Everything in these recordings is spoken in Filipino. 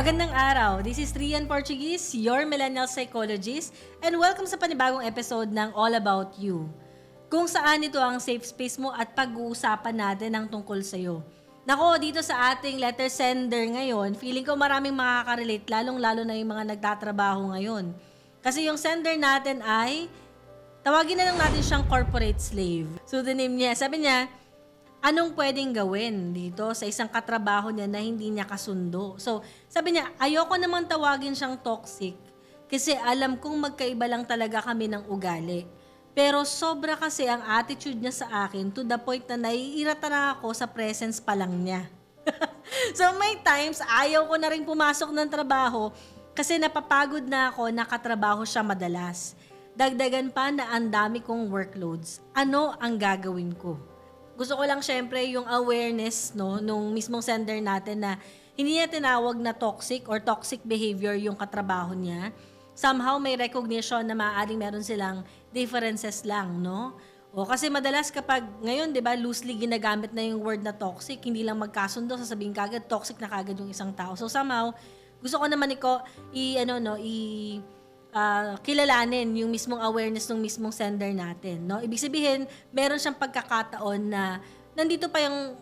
Magandang araw. This is Rian Portuguese, your millennial psychologist, and welcome sa panibagong episode ng All About You. Kung saan ito ang safe space mo at pag-uusapan natin ang tungkol sa'yo. Nako, dito sa ating letter sender ngayon, feeling ko maraming makaka-relate, lalong-lalo na yung mga nagtatrabaho ngayon. Kasi yung sender natin ay, tawagin na lang natin siyang corporate slave. Pseudonym niya. Sabi niya, anong pwedeng gawin dito sa isang katrabaho niya na hindi niya kasundo. So, sabi niya, ayoko namang tawagin siyang toxic kasi alam kong magkaiba lang talaga kami ng ugali. Pero sobra kasi ang attitude niya sa akin to the point na naiirata na ako sa presence pa lang niya. so may times, ayaw ko na rin pumasok ng trabaho kasi napapagod na ako nakatrabaho siya madalas. Dagdagan pa na ang dami kong workloads. Ano ang gagawin ko? Gusto ko lang syempre yung awareness no nung mismong sender natin na hindi niya tinawag na toxic or toxic behavior yung katrabaho niya. Somehow may recognition na maaaring meron silang differences lang, no? O kasi madalas kapag ngayon, 'di ba, loosely ginagamit na yung word na toxic, hindi lang magkasundo, sasabihin kagad toxic na kagad yung isang tao. So somehow, gusto ko naman iko i ano no, i ah, kilalanin yung mismong awareness ng mismong sender natin. No? Ibig sabihin, meron siyang pagkakataon na nandito pa yung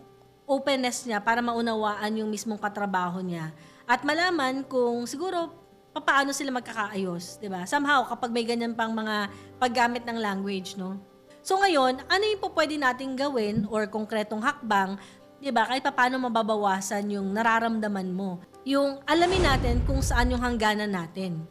openness niya para maunawaan yung mismong katrabaho niya. At malaman kung siguro paano sila magkakaayos, 'di ba? Somehow kapag may ganyan pang mga paggamit ng language, no? So ngayon, ano yung po pwede nating gawin or konkretong hakbang, 'di ba? Kahit paano mababawasan yung nararamdaman mo. Yung alamin natin kung saan yung hangganan natin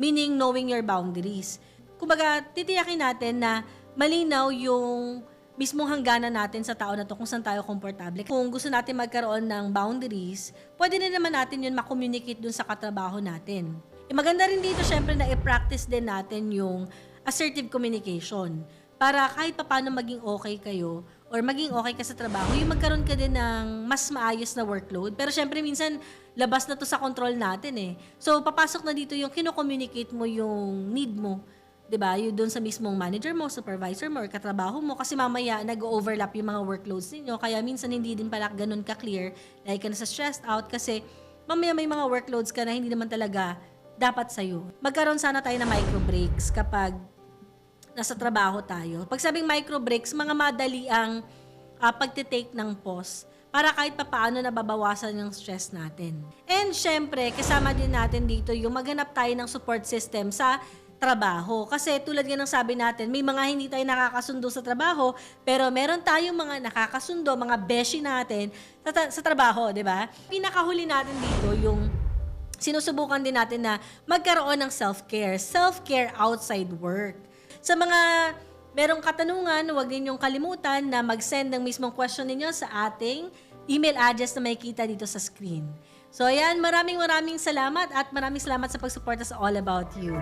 meaning knowing your boundaries. Kumbaga, titiyakin natin na malinaw yung mismong hangganan natin sa tao na to kung saan tayo komportable. Kung gusto natin magkaroon ng boundaries, pwede na naman natin yun makommunicate dun sa katrabaho natin. E maganda rin dito syempre na i-practice din natin yung assertive communication para kahit paano maging okay kayo or maging okay ka sa trabaho, yung magkaroon ka din ng mas maayos na workload. Pero syempre minsan, labas na to sa control natin eh. So, papasok na dito yung kino-communicate mo yung need mo. 'di ba? Yung doon sa mismong manager mo, supervisor mo, or katrabaho mo kasi mamaya nag-overlap yung mga workloads ninyo. Kaya minsan hindi din pala ganun ka-clear. Like ka na sa stressed out kasi mamaya may mga workloads ka na hindi naman talaga dapat sa'yo. Magkaroon sana tayo ng micro breaks kapag nasa trabaho tayo. Pag sabing micro breaks, mga madali ang uh, pagtitake ng pause para kahit papaano nababawasan yung stress natin. And syempre, kasama din natin dito yung maghanap tayo ng support system sa trabaho. Kasi tulad nga ng sabi natin, may mga hindi tayo nakakasundo sa trabaho, pero meron tayong mga nakakasundo, mga beshi natin sa, ta- sa trabaho, di ba? Pinakahuli natin dito yung sinusubukan din natin na magkaroon ng self-care. Self-care outside work. Sa mga merong katanungan, huwag ninyong kalimutan na mag-send ng mismong question ninyo sa ating email address na makikita dito sa screen. So ayan, maraming maraming salamat at maraming salamat sa pagsuporta sa All About You.